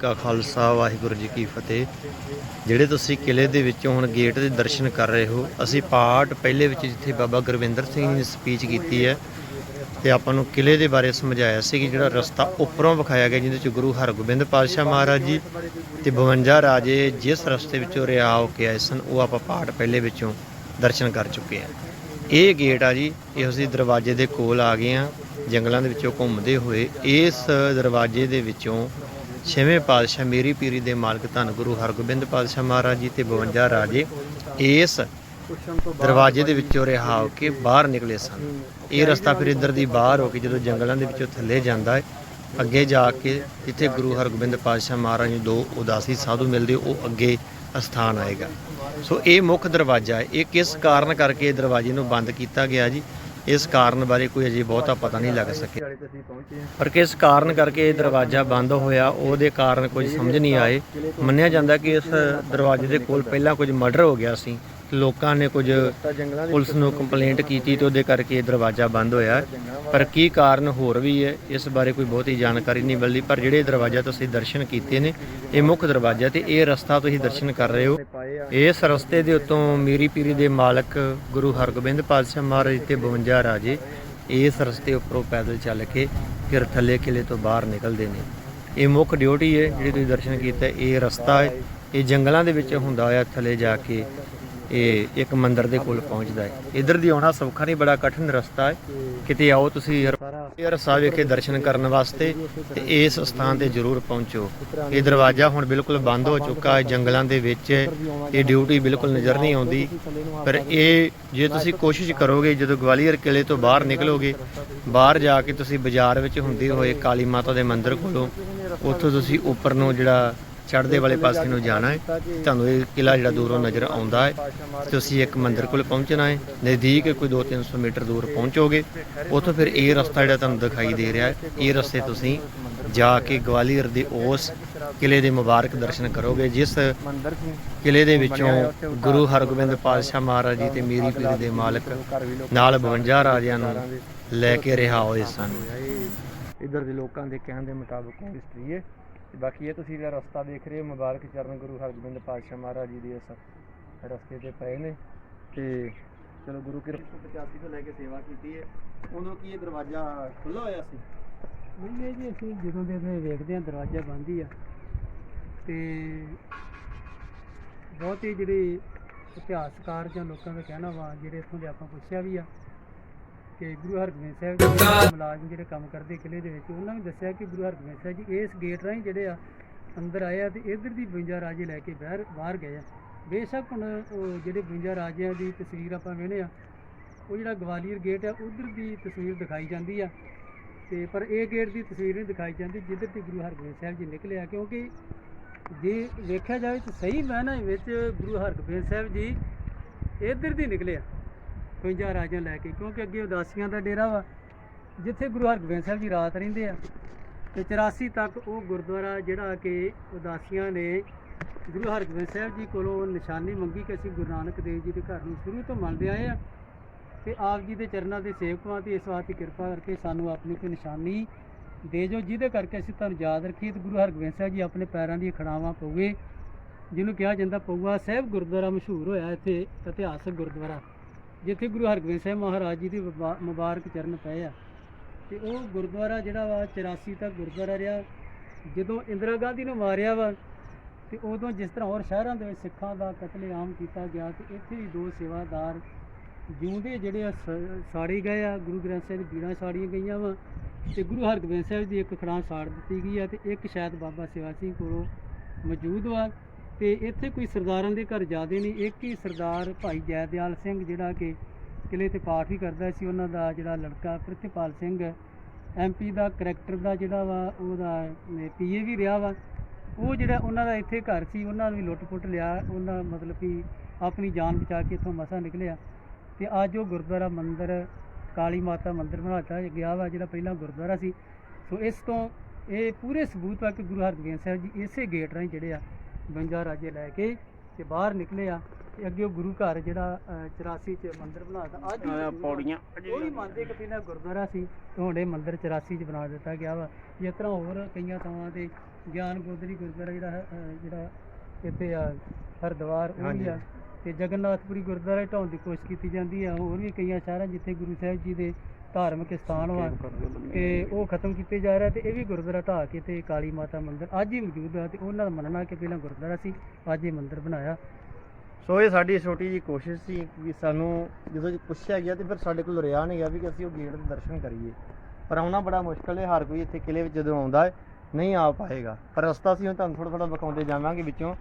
ਕਾ ਖਾਲਸਾ, ਵਾਹਿਗੁਰੂ ਜੀ ਕੀ ਫਤਿਹ। ਜਿਹੜੇ ਤੁਸੀਂ ਕਿਲੇ ਦੇ ਵਿੱਚੋਂ ਹੁਣ ਗੇਟ ਦੇ ਦਰਸ਼ਨ ਕਰ ਰਹੇ ਹੋ, ਅਸੀਂ ਪਾਠ ਪਹਿਲੇ ਵਿੱਚ ਜਿੱਥੇ ਬਾਬਾ ਗੁਰਵਿੰਦਰ ਸਿੰਘ ਨੇ ਸਪੀਚ ਕੀਤੀ ਹੈ, ਤੇ ਆਪਾਂ ਨੂੰ ਕਿਲੇ ਦੇ ਬਾਰੇ ਸਮਝਾਇਆ ਸੀ ਕਿ ਜਿਹੜਾ ਰਸਤਾ ਉੱਪਰੋਂ ਵਿਖਾਇਆ ਗਿਆ, ਜਿਹਦੇ ਚ ਗੁਰੂ ਹਰਗੋਬਿੰਦ ਪਾਤਸ਼ਾਹ ਮਹਾਰਾਜ ਜੀ ਤੇ 52 ਰਾਜੇ ਜਿਸ ਰਸਤੇ ਵਿੱਚੋਂ ਰਿਹਾ ਹੋ ਕੇ ਆਏ ਸਨ, ਉਹ ਆਪਾਂ ਪਾਠ ਪਹਿਲੇ ਵਿੱਚੋਂ ਦਰਸ਼ਨ ਕਰ ਚੁੱਕੇ ਹਾਂ। ਇਹ ਗੇਟ ਆ ਜੀ, ਇਹ ਅਸੀਂ ਦਰਵਾਜ਼ੇ ਦੇ ਕੋਲ ਆ ਗਏ ਆ ਜੰਗਲਾਂ ਦੇ ਵਿੱਚੋਂ ਘੁੰਮਦੇ ਹੋਏ। ਇਸ ਦਰਵਾਜ਼ੇ ਦੇ ਵਿੱਚੋਂ ਛੇਵੇਂ ਪਾਤਸ਼ਾਹ ਮੇਰੀ ਪੀਰੀ ਦੇ ਮਾਲਕ ਧੰਨ ਗੁਰੂ ਹਰਗੋਬਿੰਦ ਪਾਤਸ਼ਾਹ ਮਹਾਰਾਜ ਜੀ ਤੇ 52 ਰਾਜੇ ਇਸ ਦਰਵਾਜ਼ੇ ਦੇ ਵਿੱਚੋਂ ਰਿਹਾ ਹੋ ਕੇ ਬਾਹਰ ਨਿਕਲੇ ਸਨ। ਇਹ ਰਸਤਾ ਫਿਰ ਇੱਧਰ ਦੀ ਬਾਹਰ ਹੋ ਕੇ ਜਦੋਂ ਜੰਗਲਾਂ ਦੇ ਵਿੱਚੋਂ ਥੱਲੇ ਜਾਂਦਾ ਹੈ, ਅੱਗੇ ਜਾ ਕੇ ਜਿੱਥੇ ਗੁਰੂ ਹਰਗੋਬਿੰਦ ਪਾਤਸ਼ਾਹ ਮਹਾਰਾਜ ਨੂੰ ਦੋ ਉਦਾਸੀ ਸਾਧੂ ਮਿਲਦੇ, ਉਹ ਅੱਗੇ ਅਸਥਾਨ ਆਏਗਾ। ਸੋ ਇਹ ਮੁੱਖ ਦਰਵਾਜ਼ਾ ਹੈ। ਇਹ ਕਿਸ ਕਾਰਨ ਕਰਕੇ ਇਹ ਦਰਵਾਜ਼ੇ ਨੂੰ ਬੰਦ ਕੀਤਾ ਗਿਆ ਜੀ? ਇਸ ਕਾਰਨ ਬਾਰੇ ਕੋਈ ਅਜੇ ਬਹੁਤਾ ਪਤਾ ਨਹੀਂ ਲੱਗ ਸਕਿਆ। ਪਰ ਕਿਸ ਕਾਰਨ ਕਰਕੇ ਇਹ ਦਰਵਾਜ਼ਾ ਬੰਦ ਹੋਇਆ, ਉਹਦੇ ਕਾਰਨ ਕੁਝ ਸਮਝ ਨਹੀਂ ਆਏ। ਮੰਨਿਆ ਜਾਂਦਾ ਕਿ ਇਸ ਦਰਵਾਜ਼ੇ ਦੇ ਕੋਲ ਪਹਿਲਾਂ ਕੁਝ ਮਰਡਰ ਹੋ ਗਿਆ ਸੀ। ਲੋਕਾਂ ਨੇ ਕੁਝ ਪੁਲਿਸ ਨੂੰ ਕੰਪਲੇਂਟ ਕੀਤੀ ਤੇ ਉਹਦੇ ਕਰਕੇ ਇਹ ਦਰਵਾਜ਼ਾ ਬੰਦ ਹੋਇਆ। ਪਰ ਕੀ ਕਾਰਨ ਹੋਰ ਵੀ ਹੈ, ਇਸ ਬਾਰੇ ਕੋਈ ਬਹੁਤੀ ਜਾਣਕਾਰੀ ਨਹੀਂ ਮਿਲਦੀ, ਪਰ ਜਿਹੜੇ ਦਰਵਾਜ਼ਾ ਤੁਸੀਂ ਦਰਸ਼ਨ ਕੀਤੇ ਨੇ, ਇਹ ਮੁੱਖ ਦਰਵਾਜ਼ਾ ਤੇ ਇਹ ਰਸਤਾ ਤੁਸੀਂ ਦਰਸ਼ਨ ਕਰ ਰਹੇ ਹੋ। ਇਸ ਰਸਤੇ ਦੇ ਉੱਤੋਂ ਮੀਰੀ ਪੀਰੀ ਦੇ ਮਾਲਕ ਗੁਰੂ ਹਰਗੋਬਿੰਦ ਪਾਤਸ਼ਾਹ ਮਹਾਰਾਜ ਤੇ 52 ਰਾਜੇ ਇਸ ਰਸਤੇ ਉੱਪਰੋਂ ਪੈਦਲ ਚੱਲ ਕੇ ਫਿਰ ਥੱਲੇ ਕਿਲੇ ਤੋਂ ਬਾਹਰ ਨਿਕਲਦੇ ਨੇ। ਇਹ ਮੁੱਖ ਡਿਊਟੀ ਹੈ, ਜਿਹੜੀ ਤੁਸੀਂ ਦਰਸ਼ਨ ਕੀਤਾ, ਇਹ ਰਸਤਾ ਹੈ। ਇਹ ਜੰਗਲਾਂ ਦੇ ਵਿੱਚ ਹੁੰਦਾ ਹੋਇਆ ਥੱਲੇ ਜਾ ਕੇ ਇਹ ਇੱਕ ਮੰਦਿਰ ਦੇ ਕੋਲ ਪਹੁੰਚਦਾ ਹੈ। ਇਧਰ ਦੀ ਆਉਣਾ ਸੌਖਾ ਨਹੀਂ, ਬੜਾ ਕਠਿਨ ਰਸਤਾ ਹੈ। ਕਿਤੇ ਆਓ ਤੁਸੀਂ ਹਰ ਸਾਹਿਬ ਵਿਖੇ ਦਰਸ਼ਨ ਕਰਨ ਵਾਸਤੇ ਤੇ ਇਸ ਸਥਾਨ ਤੇ ਜ਼ਰੂਰ ਪਹੁੰਚੋ। ਇਹ ਦਰਵਾਜ਼ਾ ਹੁਣ ਬਿਲਕੁਲ ਬੰਦ ਹੋ ਚੁੱਕਾ ਹੈ। ਜੰਗਲਾਂ ਦੇ ਵਿੱਚ ਇਹ ਡਿਊਟੀ ਬਿਲਕੁਲ ਨਜ਼ਰ ਨਹੀਂ ਆਉਂਦੀ। ਪਰ ਇਹ ਜੇ ਤੁਸੀਂ ਕੋਸ਼ਿਸ਼ ਕਰੋਗੇ, ਜਦੋਂ ਗਵਾਲੀਅਰ ਕਿਲੇ ਤੋਂ ਬਾਹਰ ਨਿਕਲੋਗੇ, ਬਾਹਰ ਜਾ ਕੇ ਤੁਸੀਂ ਬਾਜ਼ਾਰ ਵਿੱਚ ਹੁੰਦੇ ਹੋਏ ਕਾਲੀ ਮਾਤਾ ਦੇ ਮੰਦਿਰ ਕੋਲੋਂ, ਉੱਥੋਂ ਤੁਸੀਂ ਉੱਪਰ ਨੂੰ ਜਿਹੜਾ ਚੜ੍ਹਦੇ ਵਾਲੇ ਪਾਸੇ ਨੂੰ ਜਾਣਾ ਹੈ। ਤੁਹਾਨੂੰ ਇਹ ਕਿਲਾ ਜਿਹੜਾ ਦੂਰੋਂ ਨਜ਼ਰ ਆਉਂਦਾ ਹੈ ਤੁਸੀਂ ਇੱਕ ਮੰਦਿਰ ਕੋਲ ਪਹੁੰਚਣਾ ਹੈ। ਨਜ਼ਦੀਕ ਕੋਈ 2-300 ਮੀਟਰ ਦੂਰ ਪਹੁੰਚੋਗੇ। ਉੱਥੋਂ ਫਿਰ ਇਹ ਰਸਤਾ ਜਿਹੜਾ ਤੁਹਾਨੂੰ ਦਿਖਾਈ ਦੇ ਰਿਹਾ ਹੈ, ਇਹ ਰਸਤੇ ਤੁਸੀਂ ਜਾ ਕੇ ਗਵਾਲੀਅਰ ਦੇ ਉਸ ਕਿਲੇ ਦੇ ਮੁਬਾਰਕ ਦਰਸ਼ਨ ਕਰੋਗੇ, ਜਿਸ ਕਿਲੇ ਦੇ ਵਿੱਚੋਂ ਗੁਰੂ ਹਰਗੋਬਿੰਦ ਪਾਤਸ਼ਾਹ ਮਹਾਰਾਜ ਜੀ ਤੇ ਮੀਰੀ ਪੀਰੀ ਦੇ ਮਾਲਕ ਨਾਲ 52 ਰਾਜਿਆਂ ਨੂੰ ਲੈ ਕੇ ਰਿਹਾ ਹੋਏ ਸਨ। ਇਧਰ ਦੇ ਲੋਕਾਂ ਦੇ ਕਹਿਣ ਦੇ ਮੁਤਾਬਕ ਹਿਸਟਰੀ ਹੈ ਬਾਕੀ ਇਹ ਤੁਸੀਂ ਜਿਹੜਾ ਰਸਤਾ ਦੇਖ ਰਹੇ ਹੋ ਮੁਬਾਰਕ ਚਰਨ ਗੁਰੂ ਹਰਗੋਬਿੰਦ ਪਾਤਸ਼ਾਹ ਮਹਾਰਾਜ ਜੀ ਦੇ ਇਸ ਰਸਤੇ ਤੇ ਪਏ ਨੇ। ਤੇ ਚਲੋ ਗੁਰੂ ਕੀ 85 ਤੋਂ ਲੈ ਕੇ ਸੇਵਾ ਕੀਤੀ ਹੈ। ਉਦੋਂ ਕੀ ਇਹ ਦਰਵਾਜ਼ਾ ਖੁੱਲਾ ਹੋਇਆ ਸੀ? ਨਹੀਂ ਜੀ ਅਸੀਂ ਜਦੋਂ ਦੇ ਦੇ ਵੇਖਦੇ ਹਾਂ ਦਰਵਾਜ਼ਾ ਬੰਦ ਹੀ ਆ। ਤੇ ਬਹੁਤ ਹੀ ਜਿਹੜੇ ਇਤਿਹਾਸਕਾਰ ਜਾਂ ਲੋਕਾਂ ਦਾ ਕਹਿਣਾ ਵਾ ਜਿਹੜੇ ਇੱਥੋਂ ਦੇ ਆਪਾਂ ਪੁੱਛਿਆ ਵੀ ਆ ਕਿ ਗੁਰੂ ਹਰਗੋਬਿੰਦ ਸਾਹਿਬ ਦੇ ਮੁਲਾਜ਼ਮ, ਜਿਹੜੇ ਕੰਮ ਕਰਦੇ ਕਿਲੇ ਦੇ ਵਿੱਚ, ਉਹਨਾਂ ਨੇ ਦੱਸਿਆ ਕਿ ਗੁਰੂ ਹਰਗੋਬਿੰਦ ਸਾਹਿਬ ਜੀ ਇਸ ਗੇਟ ਰਾਹੀਂ ਜਿਹੜੇ ਆ ਅੰਦਰ ਆਏ ਆ ਤੇ ਇਧਰ ਦੀ 52 ਰਾਜੇ ਲੈ ਕੇ ਬਾਹਰ ਬਾਹਰ ਗਏ ਆ। ਬੇਸ਼ੱਕ ਹੁਣ ਉਹ ਜਿਹੜੇ 52 ਰਾਜਿਆਂ ਦੀ ਤਸਵੀਰ ਆਪਾਂ ਵੇਖਦੇ ਆ, ਉਹ ਜਿਹੜਾ ਗਵਾਲੀਅਰ ਗੇਟ ਆ, ਉਧਰ ਦੀ ਤਸਵੀਰ ਦਿਖਾਈ ਜਾਂਦੀ ਆ। ਤੇ ਪਰ ਇਹ ਗੇਟ ਦੀ ਤਸਵੀਰ ਨਹੀਂ ਦਿਖਾਈ ਜਾਂਦੀ ਜਿੱਧਰ ਦੀ ਗੁਰੂ ਹਰਗੋਬਿੰਦ ਸਾਹਿਬ ਜੀ ਨਿਕਲੇ ਆ, ਕਿਉਂਕਿ ਜੇ ਵੇਖਿਆ ਜਾਵੇ ਤਾਂ ਸਹੀ ਮਾਇਨਾ ਵਿੱਚ ਗੁਰੂ ਹਰਗੋਬਿੰਦ ਸਾਹਿਬ ਜੀ ਇੱਧਰ ਦੀ ਨਿਕਲੇ ਆ। 52 ਰਾਜਿਆਂ ਲੈ ਕੇ, ਕਿਉਂਕਿ ਅੱਗੇ ਉਦਾਸੀਆਂ ਦਾ ਡੇਰਾ ਵਾ, ਜਿੱਥੇ ਗੁਰੂ ਹਰਗੋਬਿੰਦ ਸਾਹਿਬ ਜੀ ਰਾਤ ਰਹਿੰਦੇ ਆ। ਤੇ 84 ਤੱਕ ਉਹ ਗੁਰਦੁਆਰਾ ਜਿਹੜਾ ਕਿ ਉਦਾਸੀਆਂ ਨੇ ਗੁਰੂ ਹਰਗੋਬਿੰਦ ਸਾਹਿਬ ਜੀ ਕੋਲੋਂ ਨਿਸ਼ਾਨੀ ਮੰਗੀ ਕਿ ਅਸੀਂ ਗੁਰੂ ਨਾਨਕ ਦੇਵ ਜੀ ਦੇ ਘਰ ਨੂੰ ਸ਼ੁਰੂ ਤੋਂ ਮੰਨਦੇ ਆਏ ਆ। ਤੇ ਆਪ ਜੀ ਦੇ ਚਰਨਾਂ ਦੇ ਸੇਵਕਾਂ ਤੇ ਇਸ ਵਾਰ ਦੀ ਕਿਰਪਾ ਕਰਕੇ ਸਾਨੂੰ ਆਪਣੀ ਕੋਈ ਨਿਸ਼ਾਨੀ ਦੇ ਜੋ, ਜਿਹਦੇ ਕਰਕੇ ਅਸੀਂ ਤੁਹਾਨੂੰ ਯਾਦ ਰੱਖੀਏ ਤੇ ਗੁਰੂ ਹਰਗੋਬਿੰਦ ਸਾਹਿਬ ਜੀ ਆਪਣੇ ਪੈਰਾਂ ਦੀਆਂ ਖੜਾਵਾਂ ਪਊਏ ਜਿਹਨੂੰ ਕਿਹਾ ਜਾਂਦਾ ਪਊਆ ਸਾਹਿਬ ਗੁਰਦੁਆਰਾ ਮਸ਼ਹੂਰ ਹੋਇਆ ਇੱਥੇ ਇਤਿਹਾਸਕ ਗੁਰਦੁਆਰਾ। ਜਿੱਥੇ ਗੁਰੂ ਹਰਗੋਬਿੰਦ ਸਾਹਿਬ ਮਹਾਰਾਜ ਜੀ ਦੇ ਮੁਬਾ- ਮੁਬਾਰਕ ਚਰਨ ਪਏ ਆ। ਤੇ ਉਹ ਗੁਰਦੁਆਰਾ ਜਿਹੜਾ ਵਾ 84 ਤੱਕ ਗੁਰਦੁਆਰਾ ਰਿਹਾ। ਜਦੋਂ ਇੰਦਰਾ ਗਾਂਧੀ ਨੂੰ ਮਾਰਿਆ ਵਾ, ਤੇ ਉਦੋਂ ਜਿਸ ਤਰ੍ਹਾਂ ਹੋਰ ਸ਼ਹਿਰਾਂ ਦੇ ਵਿੱਚ ਸਿੱਖਾਂ ਦਾ ਕਤਲੇਆਮ ਕੀਤਾ ਗਿਆ, ਤੇ ਇੱਥੇ ਵੀ ਦੋ ਸੇਵਾਦਾਰ ਜਿਉਂਦੇ ਜਿਹੜੇ ਆ, ਸ- ਸਾੜੇ ਗਏ ਆ। ਗੁਰੂ ਗ੍ਰੰਥ ਸਾਹਿਬ ਦੀ ਬੀੜਾਂ ਸਾੜੀਆਂ ਗਈਆਂ ਵਾ, ਤੇ ਗੁਰੂ ਹਰਗੋਬਿੰਦ ਸਾਹਿਬ ਦੀ ਇੱਕ ਖੜਾਂ ਸਾੜ ਦਿੱਤੀ ਗਈ ਆ, ਤੇ ਇੱਕ ਸ਼ਾਇਦ ਬਾਬਾ ਸਿਵਾ ਸਿੰਘ ਕੋਲੋਂ ਮੌਜੂਦ ਵਾ। ਤੇ ਇੱਥੇ ਕੋਈ ਸਰਦਾਰਾਂ ਦੇ ਘਰ ਜ਼ਿਆਦੇ ਨਹੀਂ। ਇੱਕ ਹੀ ਸਰਦਾਰ ਭਾਈ ਜੈਦਿਆਲ ਸਿੰਘ ਜਿਹੜਾ ਕਿ ਕਿਲੇ ਤੇ ਪਾਠ ਵੀ ਕਰਦਾ ਸੀ, ਉਹਨਾਂ ਦਾ ਜਿਹੜਾ ਲੜਕਾ ਪ੍ਰਿਥਪਾਲ ਸਿੰਘ ਐਮਪੀ ਦਾ ਕਰੈਕਟਰ ਦਾ ਜਿਹੜਾ ਵਾ, ਉਹਦਾ ਪੀਏ ਵੀ ਰਿਹਾ ਵਾ। ਉਹ ਜਿਹੜਾ ਉਹਨਾਂ ਦਾ ਇੱਥੇ ਘਰ ਸੀ, ਉਹਨਾਂ ਨੂੰ ਵੀ ਲੁੱਟ-ਪੁੱਟ ਲਿਆ, ਉਹਨਾਂ ਮਤਲਬ ਕਿ ਆਪਣੀ ਜਾਨ ਬਚਾ ਕੇ ਇੱਥੋਂ ਮਸਾ ਨਿਕਲਿਆ। ਤੇ ਅੱਜ ਉਹ ਗੁਰਦੁਆਰਾ ਮੰਦਿਰ, ਕਾਲੀ ਮਾਤਾ ਮੰਦਿਰ ਬਣਾਤਾ ਗਿਆ ਵਾ, ਜਿਹੜਾ ਪਹਿਲਾਂ ਗੁਰਦੁਆਰਾ ਸੀ। ਸੋ ਇਸ ਤੋਂ ਇਹ ਪੂਰੇ ਸਬੂਤ ਆ ਕਿ ਗੁਰੂ ਹਰਗੋਬਿੰਦ ਸਾਹਿਬ ਜੀ ਇਸੇ ਗੇਟ ਰਾਹੀਂ ਜਿਹੜੇ ਆ 52 ਰਾਜੇ ਲੈ ਕੇ ਤੇ ਬਾਹਰ ਨਿਕਲੇ ਆ ਤੇ ਅੱਗੇ ਉਹ ਗੁਰੂ ਘਰ ਜਿਹੜਾ ਅ, 84 ਚ ਮੰਦਿਰ ਬਣਾਤਾ ਅੱਜ ਵੀ ਪੌੜੀਆਂ ਉਹ ਵੀ ਮੰਨਦੇ ਕਿ ਪਹਿਲਾਂ ਗੁਰਦੁਆਰਾ ਸੀ ਤੇ ਹੁਣ ਇਹ ਮੰਦਿਰ 84 ਚ ਬਣਾ ਦਿੱਤਾ ਗਿਆ ਵਾ। ਜਿਸ ਤਰ੍ਹਾਂ ਹੋਰ ਕਈਆਂ ਥਾਵਾਂ ਤੇ ਗਿਆਨ ਗੋਦਰੀ ਗੁਰਦੁਆਰਾ ਜਿਹੜਾ ਹੈ, ਜਿਹੜਾ ਇੱਥੇ ਆ ਹਰਦੁਆਰ ਉਹ ਵੀ। ਆ। ਤੇ ਜਗਨਨਾਥਪੁਰੀ ਗੁਰਦੁਆਰਾ ਢਾਉਣ ਦੀ ਕੋਸ਼ਿਸ਼ ਕੀਤੀ ਜਾਂਦੀ ਆ। ਹੋਰ ਵੀ ਕਈਆਂ ਸ਼ਹਿਰਾਂ ਜਿੱਥੇ ਗੁਰੂ ਸਾਹਿਬ ਜੀ ਦੇ ਧਾਰਮਿਕ ਸਥਾਨ ਵਾ ਤੇ ਉਹ ਖਤਮ ਕੀਤੇ ਜਾ ਰਿਹਾ ਤੇ ਇਹ ਵੀ ਗੁਰਦੁਆਰਾ ਢਾਹ ਕੇ ਤੇ ਕਾਲੀ ਮਾਤਾ ਮੰਦਿਰ ਅੱਜ ਹੀ ਮੌਜੂਦ ਆ ਤੇ ਉਹਨਾਂ ਦਾ ਮੰਨਣਾ ਕਿ ਪਹਿਲਾਂ ਗੁਰਦੁਆਰਾ ਸੀ ਅੱਜ ਇਹ ਮੰਦਿਰ ਬਣਾਇਆ। ਸੋ ਇਹ ਸਾਡੀ ਛੋਟੀ ਜੀ ਕੋਸ਼ਿਸ਼ ਸੀ ਕਿ ਸਾਨੂੰ ਜਦੋਂ ਜੀ ਪੁੱਛਿਆ ਗਿਆ ਤੇ ਫਿਰ ਸਾਡੇ ਕੋਲ ਰਿਹਾ ਨਹੀਂ ਗਿਆ ਵੀ ਕਿ ਅਸੀਂ ਉਹ ਗੇਟ ਦੇ ਦਰਸ਼ਨ ਕਰੀਏ। ਪਰ ਆਉਣਾ ਬੜਾ ਮੁਸ਼ਕਲ ਹੈ ਹਰ ਕੋਈ ਇੱਥੇ ਕਿਲੇ ਵਿੱਚ ਜਦੋਂ ਆਉਂਦਾ ਹੈ ਨਹੀਂ ਆ ਪਾਏਗਾ। ਪਰ ਰਸਤਾ ਅਸੀਂ ਹੁਣ ਤੁਹਾਨੂੰ ਥੋੜਾ ਥੋੜਾ ਵਿਖਾਉਂਦੇ ਜਾਵਾਂਗੇ ਵਿੱਚੋਂ।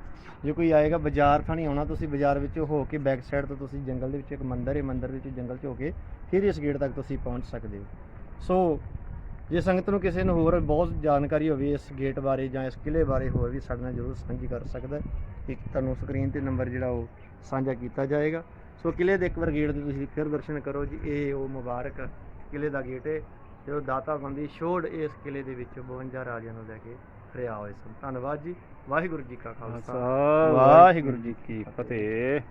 ਜੇ ਕੋਈ ਆਏਗਾ ਬਾਜ਼ਾਰ ਥਾਣੀ ਆਉਣਾ, ਤੁਸੀਂ ਬਾਜ਼ਾਰ ਵਿੱਚੋਂ ਹੋ ਕੇ ਬੈਕ ਸਾਈਡ ਤੋਂ ਤੁਸੀਂ ਜੰਗਲ ਦੇ ਵਿੱਚ ਇੱਕ ਮੰਦਿਰ ਹੈ, ਮੰਦਿਰ ਦੇ ਵਿੱਚ ਜੰਗਲ 'ਚ ਹੋ ਕੇ ਫਿਰ ਇਸ ਗੇਟ ਤੱਕ ਤੁਸੀਂ ਪਹੁੰਚ ਸਕਦੇ ਹੋ। ਸੋ ਜੇ ਸੰਗਤ ਨੂੰ ਕਿਸੇ ਨੂੰ ਹੋਰ ਬਹੁਤ ਜਾਣਕਾਰੀ ਹੋਵੇ ਇਸ ਗੇਟ ਬਾਰੇ ਜਾਂ ਇਸ ਕਿਲੇ ਬਾਰੇ ਹੋਰ ਵੀ ਸਾਡੇ ਨਾਲ ਜ਼ਰੂਰ ਸਾਂਝੀ ਕਰ ਸਕਦਾ ਇੱਕ ਤੁਹਾਨੂੰ ਸਕਰੀਨ ਤੇ ਨੰਬਰ ਜਿਹੜਾ ਉਹ ਸਾਂਝਾ ਕੀਤਾ ਜਾਏਗਾ। ਸੋ ਕਿਲੇ ਦੇ ਇੱਕ ਵਾਰ ਗੇਟ ਦੇ ਤੁਸੀਂ ਫਿਰ ਦਰਸ਼ਨ ਕਰੋ ਜੀ, ਇਹ ਉਹ ਮੁਬਾਰਕ ਕਿਲੇ ਦਾ ਗੇਟ ਹੈ। ਜੋ ਦਾਤਾ ਬੰਦੀ ਛੋੜ ਇਸ ਕਿਲੇ ਦੇ ਵਿੱਚ 52 ਰਾਜਿਆਂ ਨੂੰ ਲੈ ਕੇ ਰਿਹਾ ਹੋਏ ਸਨ। ਧੰਨਵਾਦ ਜੀ। ਵਾਹਿਗੁਰੂ ਜੀ ਕਾ ਖਾਲਸਾ। ਵਾਹਿਗੁਰੂ ਜੀ ਕੀ ਫਤਿਹ।